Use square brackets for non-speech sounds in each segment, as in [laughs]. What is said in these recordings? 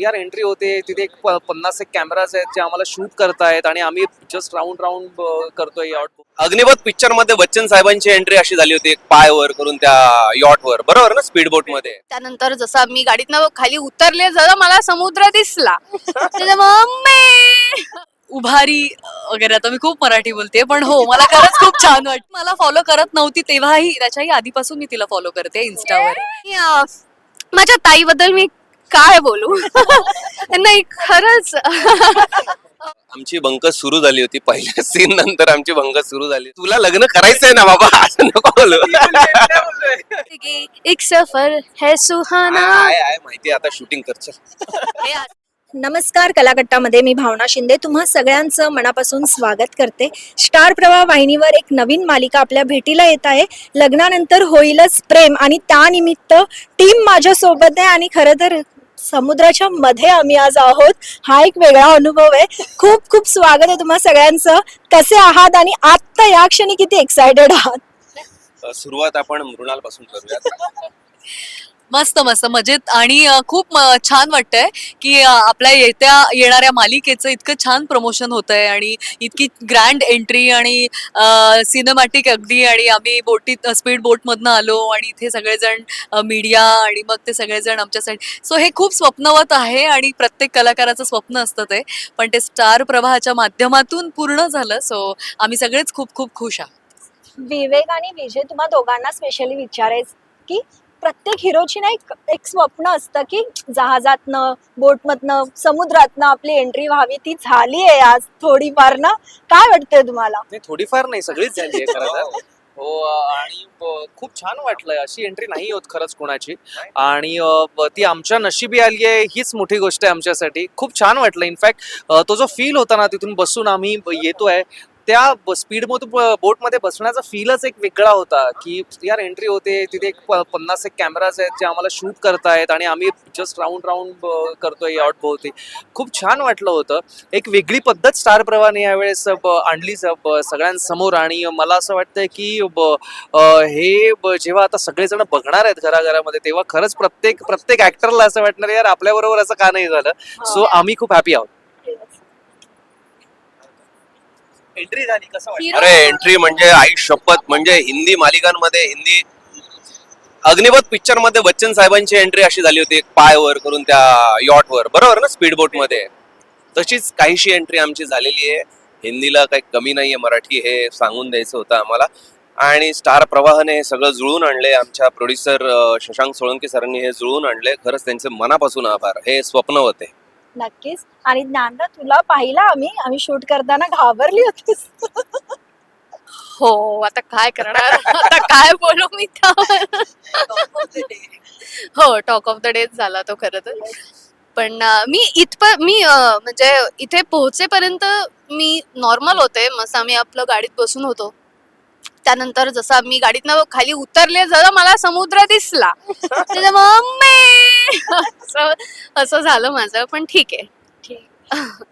यार एंट्री होते तिथे एक पन्नास एक कॅमेराज आहेत जे आम्हाला शूट करतायत आणि आम्ही जस्ट राऊंड राऊंड करतोय यार अग्निपथ पिक्चरमध्ये बच्चन साहेबांची एंट्री अशी झाली होती एक पाय वर करून त्या यॉट वर. बरोबर ना स्पीड बोटमध्ये? त्यानंतर जसं आम्ही गाडीतनं खाली उतरले जरा मला समुद्र दिसला. मम्मी! उभारी वगैरे आता मी खूप मराठी बोलते पण हो मला खरंच खूप छान वाटतं मला फॉलो करत नव्हती तेव्हाही त्याच्याही आधीपासून मी तिला फॉलो करते इन्स्टावर माझ्या ताईबद्दल मी काय बोलू? नाही खरंच. आमची बंकस सुरू झाली होती पहिल्या सीन नंतर आमची बंकस सुरू झाली. तुला लग्न करायचंय ना बाबा? असं नको बोलू. एक सफर है सुहाना. आहे आहे माहिती आहे, आता शूटिंग हे आज- नमस्कार कलाकट्टामध्ये मी भावना शिंदे. तुम्हा सगळ्यांचं मनापासून स्वागत करते. स्टार प्रवाह वाहिनीवर एक नवीन मालिका आपल्या भेटीला येत आहे. लग्नानंतर होईलच प्रेम आणि त्यानिमित्त टीम माझ्या सोबत आहे आणि खरं तर समुद्राच्या मध्ये आम्ही आज आहोत. हा एक वेगळा अनुभव आहे. खूप खूप स्वागत आहे तुम्हा सगळ्यांचं. कसे आहात आणि आत्ता या क्षणी किती एक्सायटेड आहात? सुरुवात आपण मृणाल पासून करूयात. [laughs] मस्त मस्त मजेत. आणि खूप छान वाटतंय की आपल्या येत्या येणाऱ्या मालिकेचं इतकं छान प्रमोशन होत आहे आणि इतकी ग्रँड एंट्री आणि सिनेमॅटिक अगदी आणि आम्ही बोटीत स्पीड बोटमधनं आलो आणि इथे सगळेजण मीडिया आणि मग ते सगळेजण आमच्यासाठी सो हे खूप स्वप्नवत आहे आणि प्रत्येक कलाकाराचं स्वप्न असतं ते. पण ते स्टार प्रवाहाच्या माध्यमातून पूर्ण झालं. सो आम्ही सगळेच खूप खूप खुश आहोत. विवेक आणि विजय तुम्हा दोघांना स्पेशली विचारायचं की प्रत्येक हिरोची ना एक एक स्वप्न असतं की जहाजातनं बोटमधनं समुद्रातनं आपली एंट्री व्हावी. ती झाली आहे आज थोडीफार ना. काय वाटतंय तुम्हाला? नाही थोडीफार नाही सगळीच झाली आहे खरं तर. [laughs] हो आणि खूप छान वाटलंय. अशी एंट्री नाही होत खरंच कोणाची. आणि अं, ब- ती आमच्या नशिबी आली आहे हीच मोठी गोष्ट आहे आमच्यासाठी. खूप छान वाटलं. इनफॅक्ट तो जो फील होता ना तिथून बसून आम्ही ब- येतोय. त्या स्पीड बोटमध्ये बसण्याचा फीलच एक वेगळा होता की यार एंट्री होते तिथे एक पन्नास एक कॅमेराज आहेत जे आम्हाला शूट करतायत आणि आम्ही जस्ट राऊंड राऊंड करतोय याट भोवती. खूप छान वाटलं होतं. एक वेगळी पद्धत स्टार प्रवाहाने यावेळेस आणली सगळ्यांसमोर आणि मला असं वाटतंय की हे जेव्हा आता सगळेजण बघणार आहेत घराघरामध्ये तेव्हा खरंच प्रत्येक प्रत्येक ऍक्टरला असं वाटणार यार आपल्या बरोबर असं का नाही झालं? सो आम्ही खूप हॅपी आहोत. एंट्री झाली कसं वाटलं अरे एंट्री म्हणजे आई शपथ म्हणजे हिंदी मालिकांमध्ये हिंदी अग्निपथ पिक्चरमध्ये बच्चन साहेबांची एंट्री अशी झाली होती एक पाय वर करून त्या यॉट वर बरोबर ना स्पीड बोटमध्ये तशीच काहीशी एंट्री आमची झालेली आहे. हिंदीला काही कमी नाहीये मराठी हे सांगून द्यायचं होतं आम्हाला. आणि स्टार प्रवाहने हे सगळं जुळून आणले आमच्या प्रोड्युसर शशांक सोळंकी सरांनी हे जुळून आणले खरंच त्यांचे मनापासून आभार. हे स्वप्न होते. नक्कीच. आणि ज्ञानदा तुला पाहिला आम्ही? आम्ही शूट करताना घाबरली होतीस. हो आता काय करणार? आता काय बोलू मी त्यावर? हो टॉक ऑफ द डेज झाला तो खरं तर. पण अं, मी इथप मी अं, म्हणजे इथे पोहोचेपर्यंत मी नॉर्मल होते. मस्त आम्ही आपलं गाडीत बसून होतो. त्यानंतर जसं मी गाडीतनं खाली उतरले जरा मला समुद्र दिसला. त्याच्या मम्मी! असं असं झालं माझं पण ठीक आहे.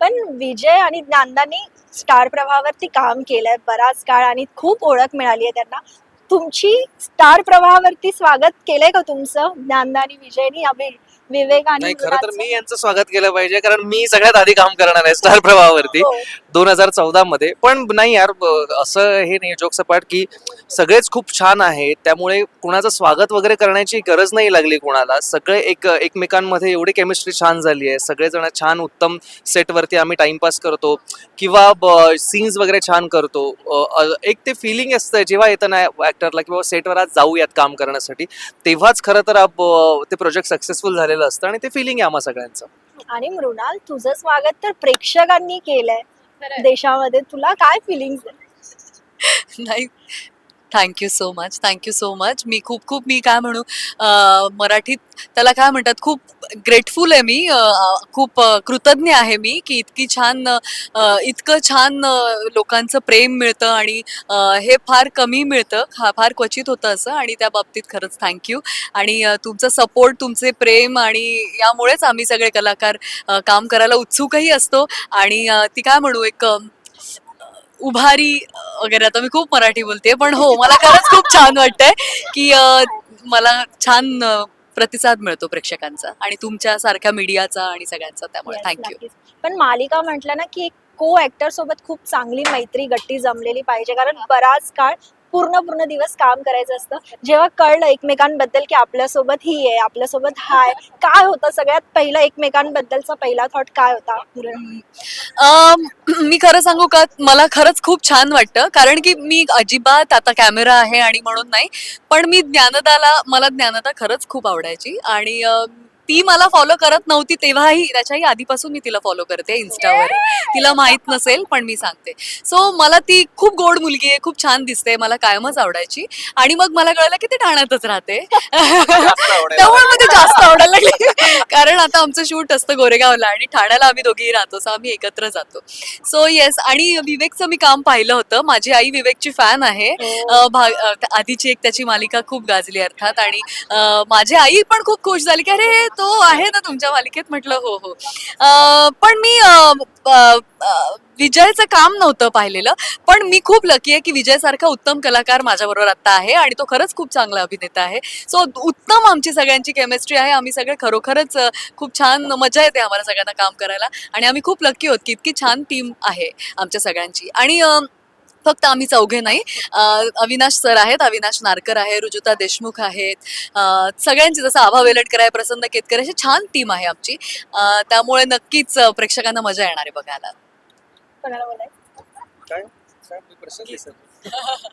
पण विजय आणि ज्ञानदानी स्टार प्रवाहावरती काम केलंय बराच काळ आणि खूप ओळख मिळाली आहे त्यांना. तुमची स्टार प्रवाहावरती स्वागत केलंय का तुमचं ज्ञानदा आणि विजयनी विवेक आणि नाही खरं तर मुलाचं? मी यांचं स्वागत केलं पाहिजे कारण मी सगळ्यात आधी काम करणार आहे स्टार प्रवाहावरती हो. दोन हजार चौदा मध्ये पण नाही यार ब- असं हे नाही जोक सपाट की सगळेच खूप छान आहेत त्यामुळे कुणाचं स्वागत वगैरे करण्याची गरज नाही लागली कोणाला सगळे एक एकमेकांमध्ये एवढी केमिस्ट्री छान झाली आहे सगळेजण छान उत्तम सेटवरती आम्ही टाइमपास करतो किंवा सीन्स वगैरे छान करतो अ, अ, एक ते फिलिंग असतं जेव्हा येतं ना ऍक्टरला किंवा सेटवर आज जाऊयात काम करण्यासाठी तेव्हाच खरं तर आप- ते प्रोजेक्ट सक्सेसफुल झालेलं असतं आणि ते फिलिंग आहे आम्हा सगळ्यांचं. आणि मृणाल तुझं स्वागत तर प्रेक्षकांनी केलंय. देशामध्ये तुला काय फिलिंग नाही. Thank you so much thank you so much मी खूप खूप मी काय म्हणू मराठीत त्याला काय म्हणतात खूप ग्रेटफुल आहे मी. खूप कृतज्ञ आहे मी की इतकी छान इतकं छान लोकांचं प्रेम मिळतं आणि हे फार कमी मिळतं हा फार क्वचित होतं असं आणि त्या बाबतीत खरंच थँक्यू आणि तुमचा तुमचं सपोर्ट तुमचे प्रेम आणि यामुळेच आम्ही सगळे कलाकार काम करायला उत्सुकही असतो. आणि ती काय म्हणू एक उभारी वगैरे आता मी खूप मराठी बोलते पण हो मला खरंच खूप छान वाटतंय की मला छान प्रतिसाद मिळतो प्रेक्षकांचा आणि तुमच्या सारख्या मीडियाचा आणि सगळ्यांचा त्यामुळे. Yes, थँक्यू नक्कीच. पण मालिका म्हटलं ना की को ऍक्टर सोबत खूप चांगली मैत्री गट्टी जमलेली पाहिजे. कारण बराच काळ पूर्ण पूर्ण दिवस काम करायचं असतं. जेव्हा कळलं एकमेकांबद्दल की आपल्यासोबत ही आहे आपल्यासोबत हाय काय होतं सगळ्यात पहिला एकमेकांबद्दलचा पहिला थॉट काय होता? अम, मी खरं सांगू का? मला खरंच खूप छान वाटतं. कारण की मी अजिबात आता कॅमेरा आहे आणि म्हणून नाही. पण मी ज्ञानदाला मला ज्ञानदा खरंच खूप आवडायची. आणि ती मला फॉलो करत नव्हती तेव्हाही त्याच्याही आधीपासून मी तिला फॉलो करते इन्स्टावर तिला माहीत नसेल पण मी सांगते. सो मला ती खूप गोड मुलगी आहे खूप छान दिसते मला कायमच आवडायची. आणि मग मला कळलं की ती ठाण्यातच राहते. जास्त आवडायला त्यामुळे मला ते जास्त आवडायला लागले. कारण आता आमचं शूट असतं गोरेगावला आणि ठाण्याला आम्ही दोघेही राहतो सो आम्ही एकत्र जातो. सो येस आणि विवेकचं मी काम पाहिलं होतं. माझी आई विवेकची फॅन आहे. अ, आधीची एक त्याची मालिका खूप गाजली अर्थात. आणि माझी आई पण खूप खुश झाली की अरे तो आहे ना तुमच्या मालिकेत? म्हटलं हो हो. पण मी अ, विजयचं काम नव्हतं पाहिलेलं. पण मी खूप लकी आहे की विजय सारखा उत्तम कलाकार माझ्याबरोबर आता आहे आणि तो खरंच खूप चांगला अभिनेता आहे. सो उत्तम आमची सगळ्यांची केमिस्ट्री आहे. आम्ही सगळे खरोखरच खूप छान मजा येते आम्हाला सगळ्यांना काम करायला. आणि आम्ही खूप लकी होत की इतकी छान टीम आहे आमच्या सगळ्यांची. आणि फक्त आम्ही चौघे नाही. अविनाश सर आहेत अविनाश नारकर आहे रुजुता देशमुख आहेत. सगळ्यांची जसं आभा वेलटकर आहे प्रसन्न केतकर अशी छान टीम आहे आमची. त्यामुळे नक्कीच प्रेक्षकांना मजा येणार आहे बघायला.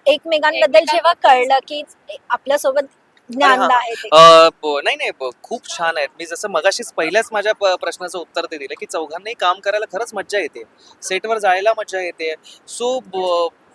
एकमेकांबद्दल जेव्हा कळलं की आपल्यासोबत ज्ञानदा आहे ते. अ, ब- नाही नाही खूप छान आहेत. मी जसं मगाशीच पहिल्याच माझ्या प्रश्नाचं उत्तर ते दिलं की चौघांनाही काम करायला खरंच मज्जा येते. सेटवर जायला मज्जा येते. सो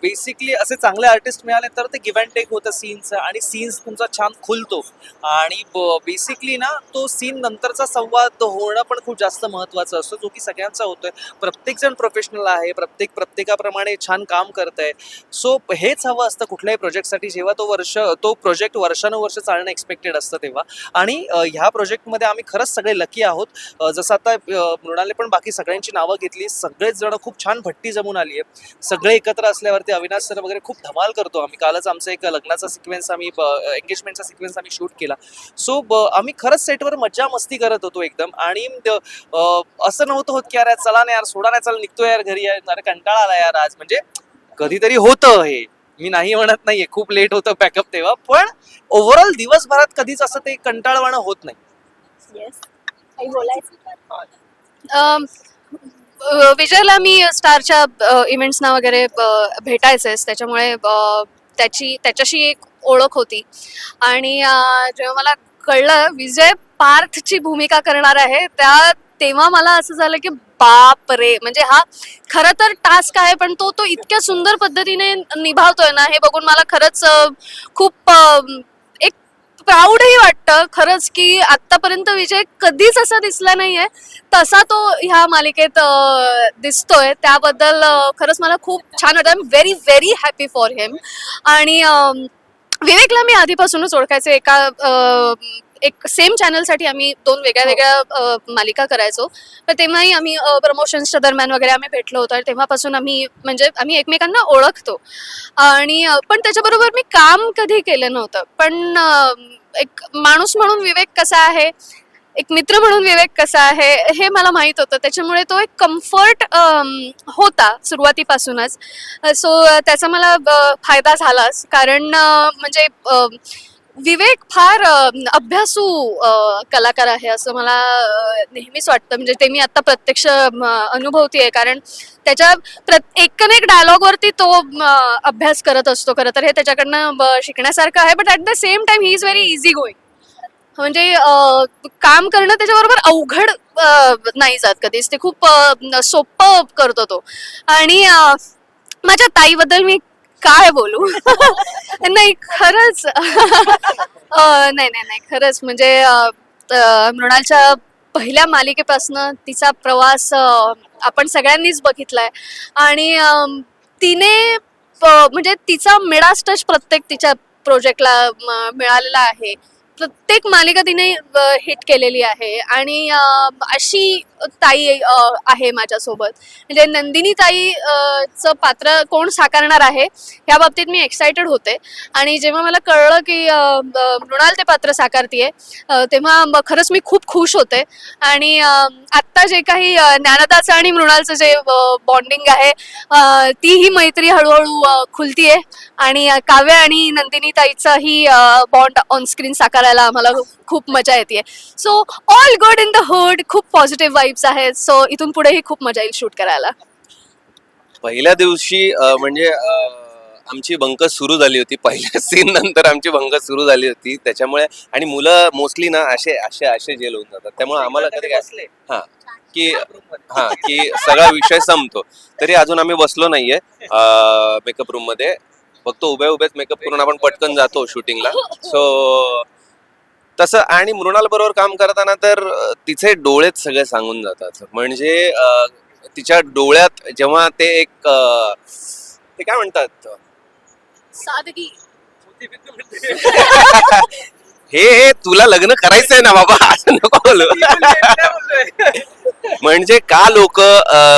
बेसिकली असे चांगले आर्टिस्ट मिळाले तर ते गिव्ह अँड टेक होतं सीनचं आणि सीन्स तुमचा छान खुलतो. आणि बेसिकली ना तो सीन नंतरचा संवाद होणं पण खूप जास्त महत्त्वाचं असतो जो की सगळ्यांचा होतोय. प्रत्येकजण प्रोफेशनल आहे प्रत्येक प्रत्येकाप्रमाणे छान काम करत आहे सो हेच हवं असतं कुठल्याही प्रोजेक्टसाठी जेव्हा तो वर्ष तो प्रोजेक्ट वर्षानुवर्ष चालणं एक्सपेक्टेड असतं तेव्हा. आणि ह्या प्रोजेक्टमध्ये आम्ही खरंच सगळे लकी आहोत. जसं आता मृणाले पण बाकी सगळ्यांची नावं घेतली. सगळेच जण खूप छान भट्टी जमून आली आहे सगळे एकत्र असल्यावर असल्यावरती अविनाश सर वगैरे खूप धमाल करतो. आम्ही कालच आमचा एक लग्नाचा सिक्वेन्स आम्ही एंगेजमेंटचा सिक्वेन्स आम्ही शूट केला. सो आम्ही खरंच सेटवर मज्जा मस्ती करत होतो एकदम. आणि असं नव्हतं होत की यार चला ना यार सोडा नाही चला निघतो यार घरी यार. अरे कंटाळा आला यार आज. म्हणजे कधीतरी होतं हे. मी नाही म्हणत नाहीये खूप लेट होतं पॅकअप तेव्हा. पण ओव्हरऑल दिवसभरात कधीच असं ते कंटाळवाणं होत नाही. विजयला मी स्टारच्या इव्हेंट्सना वगैरे भेटायचेस भेटायचेच त्याच्यामुळे त्याची त्याच्याशी एक ओळख होती. आणि जेव्हा मला कळलं विजय पार्थची भूमिका करणार आहे त्या तेव्हा मला असं झालं की बाप रे म्हणजे हा खरं तर टास्क आहे पण तो तो इतक्या सुंदर पद्धतीने निभावतोय ना हे बघून मला खरंच खूप प्राऊडही वाटतं खरंच की आतापर्यंत विजय कधीच असा दिसला नाहीये. तसा तो ह्या मालिकेत दिसतोय. त्याबद्दल खरंच मला खूप छान वाटतं. I am very very happy for him आणि विवेकला मी आधीपासूनच ओळखायचे एका एक सेम चॅनलसाठी आम्ही दोन वेगळ्या वेगळ्या अ, मालिका करायचो. तर तेव्हाही आम्ही प्रमोशन्सच्या दरम्यान वगैरे आम्ही भेटलो होतो. आणि तेव्हापासून आम्ही म्हणजे आम्ही एकमेकांना ओळखतो. आणि पण त्याच्याबरोबर मी काम कधी केलं नव्हतं. पण एक माणूस म्हणून विवेक कसा आहे? एक मित्र म्हणून विवेक कसा आहे? हे मला माहीत होतं. त्याच्यामुळे तो एक कम्फर्ट होता सुरुवातीपासूनच. सो त्याचा मला फायदा झालाच. कारण म्हणजे विवेक फार अभ्यासू कलाकार आहे असं मला नेहमीच वाटतं. म्हणजे ते मी आता प्रत्यक्ष अनुभवती आहे कारण त्याच्या प्रत एकन एक डायलॉगवरती तो अभ्यास करत असतो. खरं तर हे त्याच्याकडनं ब- शिकण्यासारखं आहे. But at the same time he is very easy going म्हणजे काम करणं त्याच्याबरोबर अवघड नाही जात कधीच. ते खूप सोपं करतो तो. आणि माझ्या ताईबद्दल मी काय बोलू? [laughs] नाही खरंच. [laughs] नाही नाही नाही खरंच. म्हणजे मृणालच्या पहिल्या मालिकेपासनं तिचा प्रवास आपण सगळ्यांनीच बघितलाय. आणि तिने प- म्हणजे तिचा मिडास टच प्रत्येक तिच्या प्रोजेक्टला मिळालेला आहे. प्रत्येक मालिका तिने हिट केलेली आहे. आणि अशी ताई आहे माझ्यासोबत. म्हणजे नंदिनी ताईचं चं पात्र कोण साकारणार आहे ह्या बाबतीत मी एक्सायटेड होते. आणि जेव्हा मला कळलं की मृणाल ते पात्र साकारतीये तेव्हा खरंच मी खूप खुश होते. आणि आत्ता जे काही ज्ञानदाचं आणि मृणालचं जे बॉन्डिंग आहे ती ही मैत्री हळूहळू खुलतीये. आणि काव्य आणि नंदिनी ताईचाही बॉन्ड ऑन स्क्रीन साकारायला आम्हाला खूप मजा येते so all good in the hood खूप पॉझिटिव्ह वाईब्स आहेत. सो इथून पुढेही खूप मजा येईल शूट करायला. पहिल्या दिवशी अं, म्हणजे अं, आमची बंक सुरू झाली होती. पहिल्या [laughs] सीन नंतर आमची बंक सुरू झाली होती. त्याच्यामुळे आणि मुलं मोस्टली ना असे असे असे जेल होऊन जातात. त्यामुळे आम्हाला कधी काय बसले. हा. की हा की सगळा विषय संपतो. तरी अजून आम्ही बसलो नाहीये मेकअप रूममध्ये. फक्त उभ्या उभ्याच मेकअप करून आपण पटकन जातो शूटिंगला सो तसं आणि मृणाल बरोबर काम करताना तर तिचे डोळेच सगळे सांगून जातात. म्हणजे अं, तिच्या डोळ्यात जेव्हा ते एक ते काय म्हणतात? सादगी. हे हे तुला लग्न करायचंय ना बाबा असं नको बोलू. म्हणजे का लोक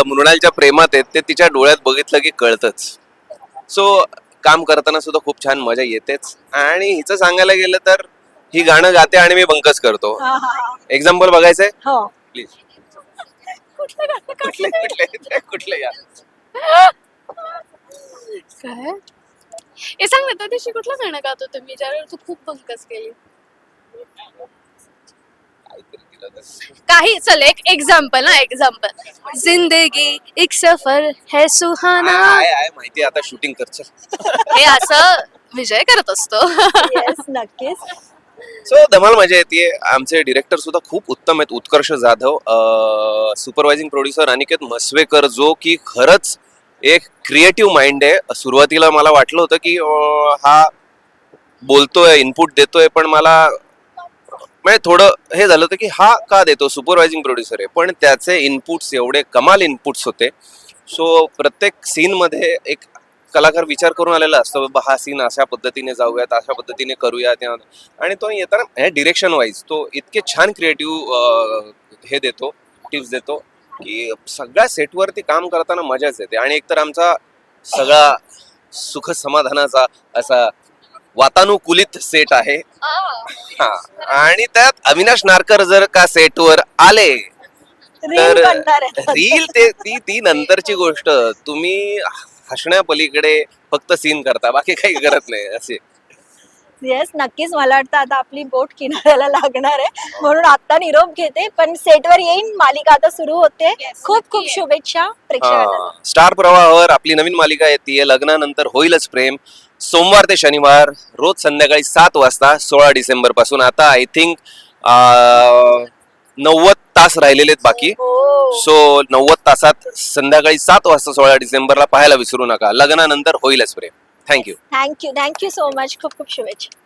मृणालच्या प्रेमात आहेत ते तिच्या डोळ्यात बघितलं की कळतच. सो काम करताना सुद्धा खूप छान मजा येतेच. आणि हिचं सांगायला गेलं तर ही गाणं गाते आणि मी बंकच करतो. हा, हा, हा. एक्झाम्पल बघायचंय? हो. प्लीज कुठलं गाणं? कुठले कुठले कुठले काय? हे सांग ना त्या दिवशी कुठलं गाणं गात होतं? मी तू खूप बंकस केली. काहीतरी दिलं तर. काही चल एक एक्झाम्पल ना एक्झाम्पल जिंदगी एक सफर है सुहाना. हा, आहे आहे माहिती आहे, आता शूटिंग करचं हे असं विजय करत असतो. येस नक्कीच. सो धमाल मजा येते आमचे डिरेक्टर सुद्धा खूप उत्तम आहेत. उत्कर्ष जाधव सुपरवायझिंग प्रोड्युसर अनिकेत मसवेकर जो की खरंच एक क्रिएटिव्ह माइंड आहे. सुरुवातीला मला वाटलं होतं की हा बोलतोय इनपुट देतोय पण मला म्हणजे थोडं हे झालं होतं की हा का देतो? सुपरवायझिंग प्रोड्युसर आहे. पण त्याचे इनपुट्स एवढे कमाल इनपुट्स होते. सो प्रत्येक सीनमध्ये एक कलाकार विचार करून आलेला असतो बाबा हा सीन अशा पद्धतीने जाऊयात अशा पद्धतीने करूया त्या आणि तो येताना हे डिरेक्शन वाईज तो इतके छान क्रिएटिव्ह हे देतो टिप्स देतो की सगळ्या सेटवरती काम करताना मजाच येते. आणि एकतर आमचा सगळा सुख समाधानाचा असा वातानुकूलित सेट आहे. हा. आणि त्यात अविनाश नारकर जर का सेटवर आले तर रील ते ती ती नंतरची गोष्ट तुम्ही हसण्यापलीकडे फक्त सीन करता बाकी काही करत नाही असे. येस नक्कीच मला वाटतं आता आपली बोट किनाऱ्याला लागणार आहे. म्हणून आता निरोप घेते पण सेटवर येईन. मालिका आता सुरू होते. खूप खूप शुभेच्छा प्रेक्षकांना. स्टार प्रवाहावर आपली नवीन मालिका येते. लग्नानंतर होईलच प्रेम. सोमवार ते शनिवार रोज संध्याकाळी सात वाजता सोळा डिसेंबरपासून आता आय थिंक नव्वद तास राहिलेले आहेत बाकी. हो. सो नव्वद तासात संध्याकाळी सात वाजता सोळा डिसेंबरला पाहायला विसरू नका. लग्नानंतर होईलच प्रेम. Thank you thank you thank you so much खूप खूप शुभेच्छा.